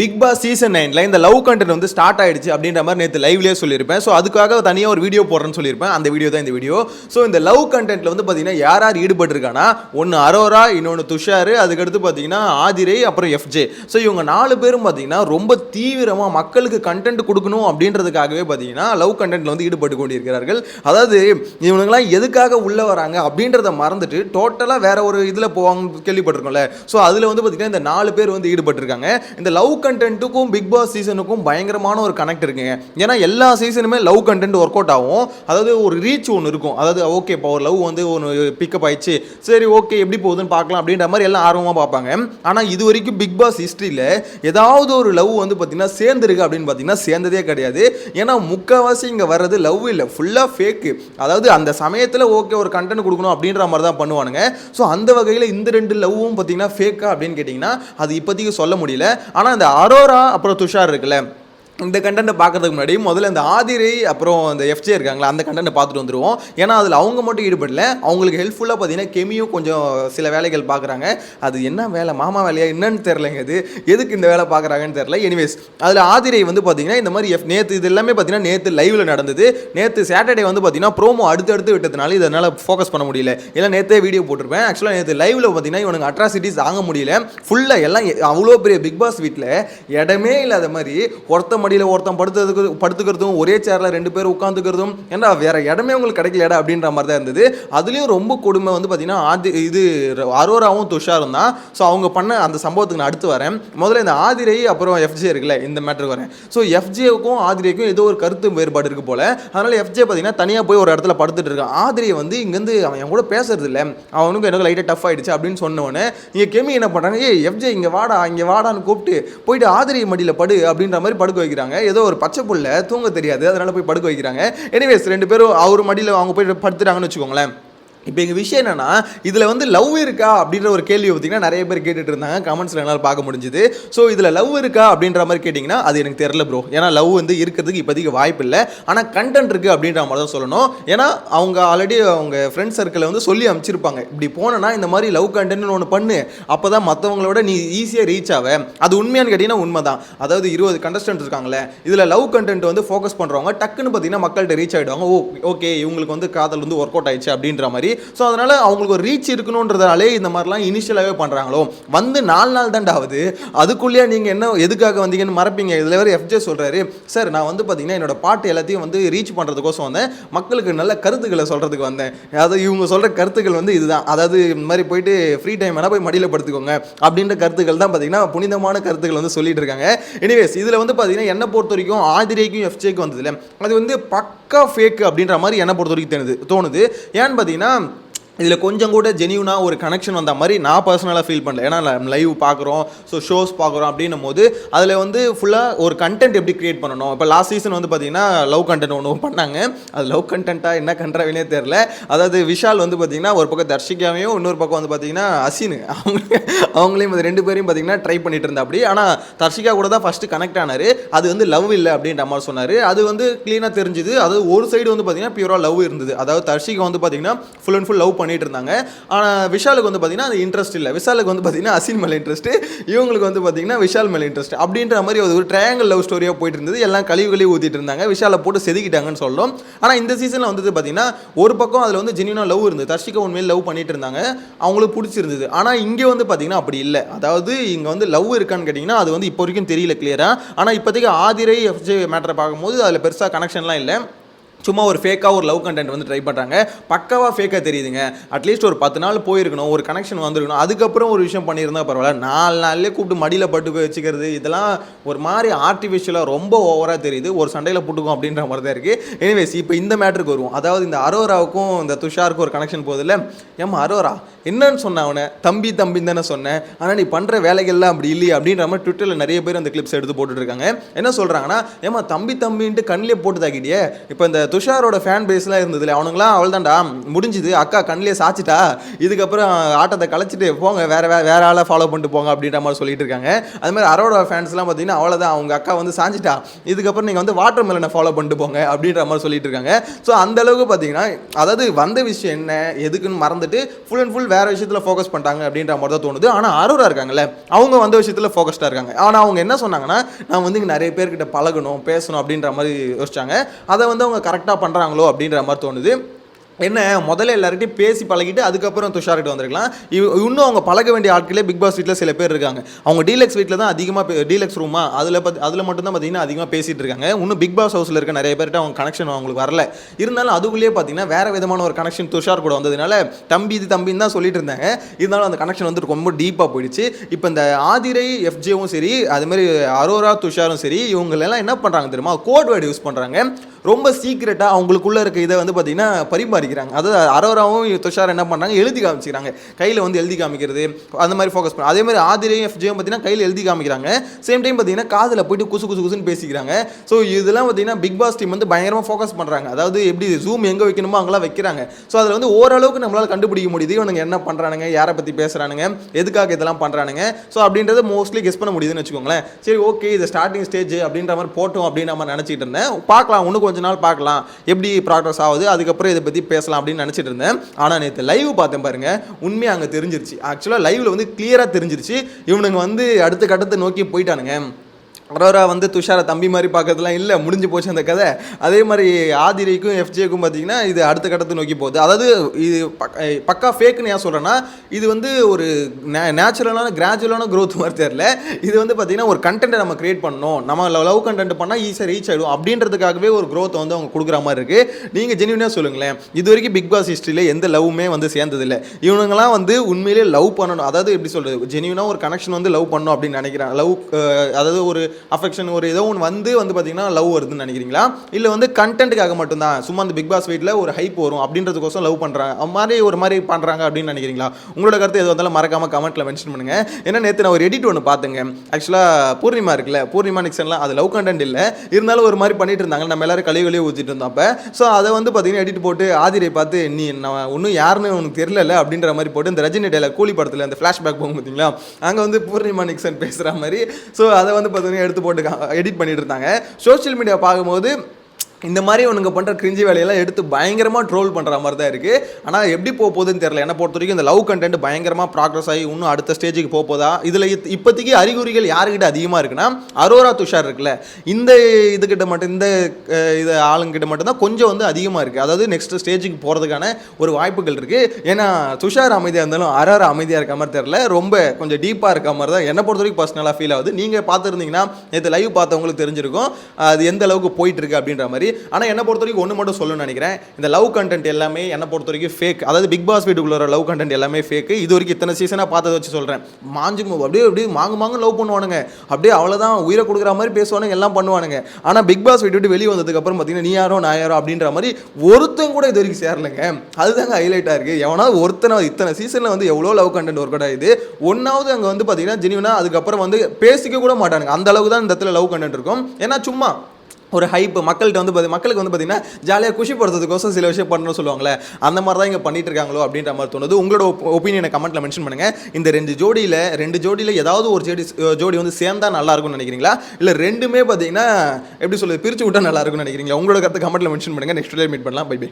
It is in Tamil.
பிக் பாஸ் சீசன் நைனில் இந்த லவ் கண்டென்ட் வந்து ஸ்டார்ட் ஆயிடுச்சு அப்படின்ற மாதிரி நேற்று லைவ்லேயே சொல்லியிருப்பேன். ஸோ அதுக்காக தனியாக ஒரு வீடியோ போடுறேன்னு சொல்லியிருப்பேன். அந்த வீடியோ தான் இந்த வீடியோ ஸோ இந்த லவ் கண்டென்ட்டில் வந்து பார்த்தீங்கன்னா யார் யார் ஈடுபட்டிருக்கானா ஒன்று அரோரா இன்னொன்று துஷார் அதுக்கடுத்து பார்த்தீங்கன்னா ஆதிரை அப்புறம் எஃப்ஜே ஸோ இவங்க நாலு பேரும் பார்த்தீங்கன்னா ரொம்ப தீவிரமாக மக்களுக்கு கண்டென்ட் கொடுக்கணும் அப்படின்றதுக்காகவே பார்த்தீங்கன்னா லவ் கண்டென்ட்டில் வந்து ஈடுபட்டு கொண்டிருக்கிறார்கள். அதாவது இவனுங்களாம் எதுக்காக உள்ளே வராங்க அப்படின்றத மறந்துட்டு டோட்டலாக வேற ஒரு இதில் போவாங்க கேள்விப்பட்டிருக்கோம்ல. ஸோ அதில் வந்து பார்த்தீங்கன்னா இந்த நாலு பேர் வந்து ஈடுபட்டிருக்காங்க. இந்த லவ் லவ் கண்டென்ட்டுக்கும் பிக் பாஸ் சீசனுக்கும் பயங்கரமான ஒரு கனெக்ட் இருக்குங்க. ஏன்னா எல்லா சீசனுமே லவ் கண்டென்ட் ஒர்க் அவுட் ஆகும். அதாவது ஒரு ரீச் ஒன்று இருக்கும். அதாவது ஓகே இப்போ ஒரு லவ் வந்து ஒன்று பிக்கப் ஆயிடுச்சு. சரி ஓகே எப்படி போகுதுன்னு பார்க்கலாம் அப்படின்ற மாதிரி எல்லாம் ஆர்வமாக பார்ப்பாங்க. ஆனால் இது வரைக்கும் பிக் பாஸ் ஹிஸ்ட்ரியில் ஏதாவது ஒரு லவ் வந்து பார்த்தீங்கன்னா சேர்ந்துருக்கு அப்படின்னு பார்த்தீங்கன்னா சேர்ந்ததே கிடையாது. ஏன்னா முக்கால்வாசி இங்கே வர்றது லவ் இல்லை. ஃபுல்லாக ஃபேக்கு அதாவது அந்த சமயத்தில் ஓகே ஒரு கண்டென்ட் கொடுக்கணும் அப்படின்ற மாதிரி தான் பண்ணுவானுங்க. ஸோ அந்த வகையில் இந்த ரெண்டு லவ்வும் பார்த்தீங்கன்னா ஃபேக்கா அப்படின்னு கேட்டிங்கன்னா அது இப்போதைக்கு சொல்ல முடியல. ஆனால் இந்த அரோரா அப்புறம் துஷார் இருக்குல்ல இந்த கண்டென்ட்டை பார்க்கறதுக்கு முன்னாடி முதல்ல இந்த ஆதிரை அப்புறம் இந்த எஃப்ஜே இருக்காங்களா அந்த கண்டென்ட்டை பார்த்துட்டு வந்துருவோம். ஏன்னா அதில் அவங்க மட்டும் ஈடுபடல. அவங்களுக்கு ஹெல்ப்ஃபுல்லாக பார்த்தீங்கன்னா கெமியும் கொஞ்சம் சில வேலைகள் பார்க்குறாங்க. அது என்ன வேலை? மாமா வேலையா? என்னன்னு தெரிலங்க இது. எதுக்கு இந்த வேலை பார்க்குறாங்கன்னு தெரில எனிவேஸ் அதில் ஆதிரை வந்து பார்த்தீங்கன்னா இந்த மாதிரி எஃப் நேற்று இது எல்லாமே பார்த்தீங்கன்னா நேற்று லைவில் நடந்தது. நேற்று சாட்டர்டே வந்து பார்த்தீங்கன்னா ப்ரோமோ அடுத்து அடுத்து விட்டதுனால இதனால் ஃபோக்கஸ் பண்ண முடியல. இல்லை நேற்றே வீடியோ போட்டிருப்பேன். ஆக்சுவலாக நேற்று லைவில் பார்த்தீங்கன்னா இவனுக்கு அட்ராசிட்டிஸ் தாங்க முடியல. ஃபுல்லாக எல்லாம் எ- அவ்வளோ பெரிய பிக் பாஸ் வீட்டில் இடமே இல்லாத மாதிரி ஒருத்த மடியில் ஒருத்தன் படுத்ததுக்கு படுத்துக்கிறதும் ஒரே சேரில் ரெண்டு பேர் உட்காந்துக்கிறதும் ஏன்னா வேற இடமே உங்களுக்கு கிடைக்கலடா அப்படின்ற மாதிரி தான் இருந்தது. அதுலேயும் ரொம்ப கொடுமை வந்து பார்த்தீங்கன்னா ஆதி இது அரோராவும் துஷாரும் தான். ஸோ அவங்க பண்ண அந்த சம்பவத்துக்கு நான் அடுத்து வரேன். முதல்ல இந்த ஆதிரை அப்புறம் எஃப்ஜே இருக்குல்ல இந்த மேட்டருக்கு வரேன். ஸோ எஃப்ஜேவுக்கும் ஆதிரைக்கும் ஏதோ ஒரு கருத்து வேறுபாடு இருக்கு போல. அதனால எஃப்ஜே பார்த்தீங்கன்னா தனியாக போய் ஒரு இடத்துல படுத்துட்டு இருக்கான். ஆதிரியை வந்து இங்கேருந்து அவன் என் கூட பேசுறது இல்லை. அவனுக்கு எனக்கு லைட்டாக டஃப் ஆயிடுச்சு அப்படின்னு சொன்னவொடனே இங்கே கெமி என்ன பண்ணுறாங்க ஏய் எஃப்ஜே இங்கே வாடா இங்கே வாடான்னு கூப்பிட்டு போயிட்டு ஆதிரி மடியில் படு அப்படின்ற மாதிரி படுக்க வைக்கிறாங்க. ஏதோ ஒரு பச்சை புள்ள தூங்க தெரியாது. அதனால போய் படுக்க வைக்கிறாங்க. எனிவேஸ் ரெண்டு பேரும் அவர் மடியில் அவங்க போய் படுத்துட்டாங்கன்னு வச்சுக்கோங்களேன். இப்போ எங்கள் விஷயம் என்னென்னா இதில் வந்து லவ் இருக்கா அப்படின்ற ஒரு கேள்வி பார்த்திங்கன்னா நிறைய பேர் கேட்டுட்டு இருந்தாங்க. கமெண்ட்ஸில் என்னால் பார்க்க முடிஞ்சுது. ஸோ இதில் லவ் இருக்கா அப்படின்ற மாதிரி கேட்டிங்கன்னா அது எனக்கு தெரில ப்ரோ ஏன்னா லவ் வந்து இருக்கிறதுக்கு இப்போதைக்கு வாய்ப்பு இல்லை. ஆனால் கண்டென்ட் இருக்குது அப்படின்ற மாதிரி தான் சொல்லணும். ஏன்னா அவங்க ஆல்ரெடி அவங்க ஃப்ரெண்ட் சர்க்கிளை வந்து சொல்லி அமைச்சிருப்பாங்க இப்படி போனேன்னா இந்த மாதிரி லவ் கண்டென்ட்னு ஒன்று பண்ணு. அப்போ தான் மற்றவங்களோட நீ ஈஸியாக ரீச் ஆவ. அது உண்மையானு கேட்டிங்கன்னா உண்மை தான் அதாவது இருபது கண்டஸ்டன்ட் இருக்காங்களே இதில் லவ் கண்டென்ட் வந்து ஃபோக்கஸ் பண்ணுறவங்க டக்குன்னு பார்த்தீங்கன்னா மக்கள்கிட்ட ரீச் ஆகிடுவாங்க ஓ ஓகே இவங்களுக்கு வந்து காதல் வந்து ஒர்க் அவுட் ஆயிடுச்சு அப்படின்ற மாதிரி ஸோ அதனால் அவங்களுக்கு ஒரு ரீச் இருக்கணுன்றதாலே இந்த மாதிரிலாம் இனிஷியலாகவே பண்ணுறாங்களோ வந்து நாலு நாள் தாண்டா ஆகுது. அதுக்குள்ளேயே நீங்கள் என்ன எதுக்காக வந்தீங்கன்னு மறப்பீங்க. இதில் வேறு எஃப்ஜே சொல்கிறாரு சார் நான் வந்து பார்த்தீங்கன்னா என்னோட பாட்டு எல்லாத்தையும் வந்து ரீச் பண்ணுறதுக்கோசம் வந்தேன். மக்களுக்கு நல்ல கருத்துக்களை சொல்கிறதுக்கு வந்தேன். அதாவது இவங்க சொல்கிற கருத்துக்கள் வந்து இதுதான். அதாவது இந்த மாதிரி போயிட்டு ஃப்ரீ டைம் வேணால் போய் மடியில் படுத்துக்கோங்க. அப்படின்ற கருத்துக்கள் தான் பார்த்தீங்கன்னா புனிதமான கருத்துக்கள் வந்து சொல்லிட்டு இருக்காங்க. எனிவேஸ் இதில் வந்து பார்த்தீங்கன்னா என்னை பொறுத்த வரைக்கும் ஆதிரேக்கும் எஃப்ஜேக்கும் வந்ததில்லை அது வந்து பக்கா ஃபேக் அப்படின்ற மாதிரி என்னை பொறுத்த வரைக்கும் தோணுது. தோணுது. ஏன்னு பார்த்தீங்கன்னா இதில் கொஞ்சம் கூட ஜெனியூனாக ஒரு கனெக்ஷன் வந்த மாதிரி நான் பர்சனலாக ஃபீல் பண்ணல. ஏன்னா லைவ் பார்க்குறோம் ஸோ ஷோஸ் பார்க்குறோம் அப்படின்னும் போது அதில் வந்து ஃபுல்லாக ஒரு கண்டென்ட் எப்படி கிரியேட் பண்ணணும்? இப்போ லாஸ்ட் சீசன் வந்து பார்த்தீங்கன்னா லவ் கண்டென்ட் ஒன்று பண்ணாங்க. அது லவ் கண்டென்ட்டாக என்ன கண்ட்ராவினே தெரில அதாவது விஷால் வந்து பார்த்தீங்கன்னா ஒரு பக்கம் தர்ஷிகாவையும் இன்னொரு பக்கம் வந்து பார்த்தீங்கன்னா அசின். அவங்க அவங்களையும் இது ரெண்டு பேரையும் பார்த்தீங்கன்னா ட்ரை பண்ணிட்டு இருந்தா அப்படி. ஆனால் தர்ஷிகா கூட தான் ஃபஸ்ட்டு கனெக்ட் ஆனார். அது வந்து லவ் இல்லை அப்படின்ற மாதிரி சொன்னார். அது வந்து க்ளீனாக தெரிஞ்சுது. அது ஒரு சைடு வந்து பார்த்தீங்கன்னா பியூராக லவ் இருந்தது. அதாவது தர்ஷிகா வந்து பார்த்தீங்கன்னா ஃபுல் அண்ட் ஃபுல் லவ் பண்ணிட்டு இருந்தாங்க ஆனால் விஷாலுக்கு வந்து பார்த்தீங்கன்னா அது இன்ட்ரெஸ்ட் இல்லை. விஷாலுக்கு வந்து பார்த்தீங்கன்னா அசின் மேலே இன்ட்ரெஸ்ட்டு இவங்களுக்கு வந்து பார்த்தீங்கன்னா விஷால் மேலே இன்ட்ரெஸ்ட் அப்படின்ற மாதிரி ஒரு ட்ரையாங்கல் லவ் ஸ்டோரியாக போயிட்டு இருந்தது எல்லாம் கழிவு கழிவு ஊற்றிட்டு இருந்தாங்க விஷாலை போட்டு செதுக்கிட்டாங்கன்னு சொல்லும் ஆனால் இந்த சீசனில் வந்து பார்த்தீங்கன்னா ஒரு பக்கம் அதில் வந்து ஜென்யூனாக லவ் இருந்தது. தர்ஷிகா உண்மையில் லவ் பண்ணிட்டு இருந்தாங்க அவங்களுக்கு பிடிச்சிருந்தது. ஆனால் இங்கே வந்து பார்த்தீங்கன்னா அப்படி இல்லை. அதாவது இங்கே வந்து லவ் இருக்கான்னு கேட்டிங்கன்னா அது வந்து இப்போ வரைக்கும் தெரியல கிளியராக ஆனால் இப்போதைக்கு ஆதிரை எஃப்ஜே மேட்டரை பார்க்கும்போது அதில் பெருசாக கனெக்ஷன்லாம் இல்லை. சும்மா ஒரு ஃபேக்காக ஒரு லவ் கண்டென்ட் வந்து ட்ரை பண்ணுறாங்க பக்காவாக ஃபேக்காக தெரியுதுங்க. அட்லீஸ்ட் ஒரு பத்து நாள் போயிருக்கணும் ஒரு கனெக்ஷன் வந்திருக்கணும். அதுக்கப்புறம் ஒரு விஷயம் பண்ணியிருந்தா பரவாயில்ல. நாலு நாள்லேயே கூப்பிட்டு மடியில் பட்டு வச்சுக்கிறது இதெல்லாம் ஒரு மாதிரி ஆர்டிஃபிஷியலாக ரொம்ப ஓவராக தெரியுது. ஒரு சண்டையில் புட்டுக்கும் அப்படின்ற மாதிரி தான் இருக்குது எனிவேஸ் இப்போ இந்த மேட்ருக்கு வருவோம். அதாவது இந்த அரோராவுக்கும் இந்த துஷாருக்கும் ஒரு கனெக்ஷன் போதில்ல ஏம்மா அரோரா என்னன்னு சொன்ன அவனை? தம்பி தம்பின்னு தானே சொன்னேன் ஆனால் நீ பண்ணுற வேலைகள்லாம் அப்படி இல்லையே அப்படின்ற மாதிரி ட்விட்டரில் நிறைய பேர் அந்த கிளிப்ஸ் எடுத்து போட்டுட்ருக்காங்க என்ன சொல்கிறாங்கன்னா ஏமா தம்பி தம்பின்ட்டு கண்ணிலே போட்டு தாக்கிட்டியே. இப்போ இந்த துஷாரோட ஃபேன் பேஸ்லாம் இருந்ததுல அவனுங்களாம் அவள் தான்டா முடிஞ்சுது அக்கா கண்ணிலே சாச்சிட்டா இதுக்கப்புறம் ஆட்டத்தை கலைச்சிட்டு போங்க வேற வேற வேற ஆளை ஃபாலோ பண்ணிட்டு போங்க அப்படின்ற மாதிரி சொல்லிட்டு இருக்காங்க. அது மாதிரி அரோட ஃபேன்ஸ்லாம் பார்த்தீங்கன்னா அவ்வளோதான் அவங்க அக்கா வந்து சாஞ்சிட்டா இதுக்கப்புறம் நீங்கள் வந்து வாட்டர் மெலனை ஃபாலோ பண்ணிட்டு போங்க அப்படின்ற மாதிரி சொல்லிட்டு இருக்காங்க. ஸோ அந்த அளவுக்கு பார்த்தீங்கன்னா அதாவது வந்த விஷயம் என்ன எதுக்குன்னு மறந்துட்டு ஃபுல் அண்ட் ஃபுல் வேற விஷயத்தில் ஃபோக்கஸ் பண்ணிட்டாங்க அப்படின்ற மாதிரி தான் தோணுது. ஆனால் அரோரா இருக்காங்கல்ல அவங்க வந்த விஷயத்தில் ஃபோக்கஸ்டாக இருக்காங்க. ஆனால் அவங்க என்ன சொன்னாங்கன்னா நான் வந்து இங்கே நிறைய பேர்கிட்ட பழகணும் பேசணும் அப்படின்ற மாதிரி யோசிச்சாங்க. அதை வந்து அவங்க கரெக்டாக பண்ணுறாங்களோ அப்படின்ற மாதிரி தோணுது. என்ன முதல்ல எல்லார்கிட்டையும் பேசி பழகிட்டு அதுக்கப்புறம் துஷார்கிட்ட வந்திருக்கலாம். இவ் இன்னும் அவங்க பழக வேண்டிய ஆட்களே பிக் பாஸ் வீட்டில் சில பேர் இருக்காங்க. அவங்க டீலக்ஸ் வீட்டில் தான் அதிகமாக டீலக்ஸ் ரூமா அதில் பத் அதில் மட்டும் தான் பார்த்தீங்கன்னா அதிகமாக பேசிகிட்டு இருக்காங்க. இன்னும் பிக் பாஸ் ஹவுஸில் இருக்க நிறைய பேர்கிட்ட அவங்க கனெக்ஷன் அவங்களுக்கு வரல. இருந்தாலும் அதுக்குள்ளேயே பார்த்தீங்கன்னா வேற விதமான ஒரு கனெக்ஷன் துஷார் கூட வந்ததுனால தம்பி இது தம்பின்னு தான் சொல்லிட்டு இருந்தாங்க. இருந்தாலும் அந்த கனெக்ஷன் வந்து ரொம்ப டீப்பாக போயிடுச்சு. இப்போ இந்த ஆதிரை எஃப்ஜேவும் சரி அது மாதிரி அரோரா துஷாரும் சரி இவங்களெல்லாம் என்ன பண்ணுறாங்க தெரியுமா? கோட் வேர்டு யூஸ் பண்ணுறாங்க ரொம்ப சீக்கிரட்டாக அவங்களுக்குள்ளே இருக்க இதை வந்து பார்த்தீங்கன்னா காமிக்கிறாங்க. அதாவது அரோராவும் துஷார் என்ன பண்ணுறாங்க எழுதி காமிச்சிக்கிறாங்க. கையில் வந்து எழுதி காமிக்கிறது அந்த மாதிரி ஃபோக்கஸ் பண்ண அதே மாதிரி ஆதிரையும் எஃப்ஜேயும் பார்த்தீங்கன்னா கையில் எழுதி காமிக்கிறாங்க. சேம் டைம் பார்த்தீங்கன்னா காதில் போயிட்டு குசு குசு குசுன்னு பேசிக்கிறாங்க. ஸோ இதெல்லாம் பார்த்தீங்கன்னா பிக் பாஸ் டீம் வந்து பயங்கரமாக ஃபோக்கஸ் பண்ணுறாங்க அதாவது எப்படி ஜூம் எங்கே வைக்கணுமோ அங்கெல்லாம் வைக்கிறாங்க. ஸோ அதில் வந்து ஓரளவுக்கு நம்மளால் கண்டுபிடிக்க முடியுது. இவனுங்க என்ன பண்ணுறானுங்க யாரை பற்றி பேசுகிறானுங்க எதுக்காக இதெல்லாம் பண்ணுறானுங்க ஸோ அப்படின்றத மோஸ்ட்லி கெஸ் பண்ண முடியுதுன்னு வச்சுக்கோங்களேன். சரி ஓகே இது ஸ்டார்டிங் ஸ்டேஜ் அப்படின்ற மாதிரி போட்டோம் அப்படின்னு நம்ம நினச்சிட்டு இருந்தேன். பார்க்கலாம் இன்னும் கொஞ்ச நாள் பார்க்கலாம். எப்படி ப்ராக்ரஸ் ஆகுது? அதுக்கப்புறம் இதை பற்றி பேசலாம் அப்படின்னு நினச்சிட்டு இருந்தேன். ஆனால் நேற்று லைவ் பார்த்தேன் பாருங்க. உண்மையாக அங்கே தெரிஞ்சிருச்சு. ஆக்சுவலாக லைவில் வந்து கிளியராக தெரிஞ்சிருச்சு. இவனுங்க வந்து அடுத்த கட்டத்தை நோக்கி போயிட்டானுங்க. அரோரா வந்து துஷாரை தம்பி மாதிரி பார்க்கறதுலாம் இல்லை முடிஞ்சு போச்சு அந்த கதை. அதே மாதிரி ஆதிரைக்கும் எஃப்ஜேக்கும் பார்த்தீங்கன்னா இது அடுத்த கட்டத்தை நோக்கி போகுது. அதாவது இது பக்- பக்கா ஃபேக்குன்னு ஏன் சொல்கிறேன்னா இது வந்து ஒரு நேச்சுரலான கிராஜுவலான க்ரோத் மாதிரி தெரியல. இது வந்து பார்த்தீங்கன்னா ஒரு கண்டென்ட்டை நம்ம கிரியேட் பண்ணணும். நம்ம லவ் கண்டென்ட் பண்ணால் ஈஸியாக ரீச் ஆகிடும் அப்படின்றதுக்காகவே ஒரு க்ரோத் வந்து அவங்க கொடுக்குற மாதிரி இருக்குது நீங்கள் ஜென்யூனாக சொல்லுங்களேன். இது வரைக்கும் பிக் பாஸ் ஹிஸ்ட்ரியில் எந்த லவ்வுமே வந்து சேர்ந்ததில்லை. இவனுங்களாம் வந்து உண்மையிலே லவ் பண்ணணும். அதாவது எப்படி சொல்கிறது ஜென்யூனாக ஒரு கனெக்ஷன் வந்து லவ் பண்ணணும் அப்படின்னு நினைக்கிறேன் லவ் அதாவது ஒரு அஃபெக்ஷன் ஒரு ஏதோ ஒன்று வந்து வந்து பார்த்தீங்கன்னா லவ் வருதுன்னு நினைக்கிறீங்களா? இல்லை வந்து கண்டென்ட்டுக்காக மட்டும்தான். சும்மா அந்த பிக் பாஸ் வீட்டில் ஒரு ஹைப் வரும் அப்படின்றதுக்கோசம் லவ் பண்ணுறாங்க அது மாதிரி ஒரு மாதிரி பண்ணுறாங்க அப்படின்னு நினைக்கிறீங்களா? உங்களோட கருத்து எது வந்தாலும் மறக்காமல் கமெண்ட்டில் மென்ஷன் பண்ணுங்க. ஏன்னா நேற்று நான் ஒரு எடிட் ஒன்று பார்த்தேங்க. ஆக்சுவலாக பூர்ணிமா இருக்குல்ல. பூர்ணிமா நிக்சன்லாம் அது லவ் கண்டென்ட் இல்லை. இருந்தாலும் ஒரு மாதிரி பண்ணிட்டு இருந்தாங்க. நம்ம எல்லாரும் கழுவி கழுவி ஊற்றிட்டு இருந்தோம் அப்போ. ஸோ அதை வந்து பார்த்தீங்கன்னா எடிட் போட்டு ஆதிரை பார்த்து நீ நான் ஒன்றும் யாருன்னு உனக்கு தெரியல அப்படின்ற மாதிரி போட்டு இந்த ரஜினி டேல கூலி படத்தில் அந்த ஃப்ளாஷ்பேக் போகும் பார்த்தீங்களா அங்கே வந்து பூர்ணிமா நிக்சன் பேசுகிற மாதிரி. ஸோ அதை வந்து பார்த்தீங்கன்னா எடுத்து போட்டு எடிட் பண்ணிட்டு இருந்தாங்க. சோஷியல் மீடியா பார்க்கும்போது இந்த மாதிரி உனக்கு பண்ணுற கிரிஞ்சி வேலையெல்லாம் எடுத்து பயங்கரமாக ட்ரோல் பண்ணுற மாதிரி தான் இருக்குது ஆனால் எப்படி போக போகுதுன்னு தெரியல. என்ன பொறுத்த வரைக்கும் இந்த லவ் கண்டென்ட் பயங்கரமாக ப்ராக்ரஸ் ஆகி இன்னும் அடுத்த ஸ்டேஜுக்கு போக போதா? இதில் இப்போதைக்கு அறிகுறிகள் யாருக்கிட்ட அதிகமாக இருக்குன்னா அரோரா துஷார் இருக்குல்ல. இந்த இதுக்கிட்ட மட்டும் இந்த இது ஆளுங்கிட்ட மட்டும்தான் கொஞ்சம் வந்து அதிகமாக இருக்குது அதாவது நெக்ஸ்ட் ஸ்டேஜுக்கு போகிறதுக்கான ஒரு வாய்ப்புகள் இருக்குது ஏன்னா துஷார் அமைதியாக இருந்தாலும் அரோரா அமைதியாக இருக்க மாதிரி தெரில ரொம்ப கொஞ்சம் டீப்பாக இருக்க மாதிரி தான் என்னை பொறுத்த வரைக்கும் பர்சனலாக ஃபீல் ஆகுது. நீங்கள் பார்த்துருந்தீங்கன்னா நேற்று லைவ் பார்த்தவங்களுக்கு தெரிஞ்சிருக்கும். அது எந்த அளவுக்கு போயிட்டு இருக்கு அப்படின்ற மாதிரி. ஆனால் என்னை பொறுத்த வரைக்கும் ஒன்று மட்டும் சொல்லணும்னு நினைக்கிறேன். இந்த லவ் கண்டென்ட் எல்லாமே என்னை பொறுத்த வரைக்கும் ஃபேக் அதாவது பிக் பாஸ் வீட்டுக்குள்ள லவ் கண்டென்ட் எல்லாமே ஃபேக் இது வரைக்கும் இத்தனை சீசனாக பார்த்ததை வச்சு சொல்கிறேன் மாஞ்சு அப்படியே அப்படியே மாங்கு மாங்கு லவ் பண்ணுவானுங்க. அப்படியே அவ்வளோதான் உயிரை கொடுக்குற மாதிரி பேசுவானுங்க எல்லாம் பண்ணுவானுங்க. ஆனால் பிக் பாஸ் வீட்டு விட்டு வெளியே வந்ததுக்கப்புறம் பார்த்தீங்கன்னா நீ யாரோ நான் யாரோ அப்படின்ற மாதிரி ஒருத்தன் கூட இது வரைக்கும் சேரலைங்க. அதுதாங்க ஹைலைட்டாக இருக்குது எவனாவது ஒருத்தனை இத்தனை சீசனில் வந்து எவ்வளோ லவ் கண்டென்ட் ஒர்க் அவுட் ஆகுது? ஒன்றாவது அங்கே வந்து பார்த்தீங்கன்னா ஜெனிவனா அதுக்கப்புறம் வந்து பேசிக்க கூட மாட்டானுங்க. அந்த அளவுக்கு தான் இந்த இடத்துல லவ் கண்டென்ட் இருக்கும். ஏன்னா சும்மா ஒரு ஹைப் மக்கள்கிட்ட வந்து பார்த்தி மக்களுக்கு வந்து பார்த்தீங்கன்னா ஜாலியாக குஷிப்படுறதுக்கோசம் சில விஷயம் பண்ணணும்னு சொல்லுவாங்களே அந்த மாதிரி தான் இங்கே பண்ணிட்டு இருக்காங்களோ அப்படின்ற மாதிரி தோணுது. உங்களோட ஒப்பீனியனை கமெண்ட்டில் மென்ஷன் பண்ணுங்கள் இந்த ரெண்டு ஜோடியில் ரெண்டு ஜோடியில் ஏதாவது ஒரு ஜோடி ஜோடி வந்து சேர்ந்தால் நல்லா இருக்கும்னு நினைக்கிறீங்களா? இல்லை ரெண்டுமே பார்த்தீங்கன்னா எப்படி சொல்லுது பிரித்து விட்டா நல்லா இருக்கும்னு நினைக்கிறீங்களா? உங்களோட கருத்து கமெண்ட்டில் மென்ஷன் பண்ணுங்கள் நெக்ஸ்ட் டே மீட் பண்ணலாம். Bye bye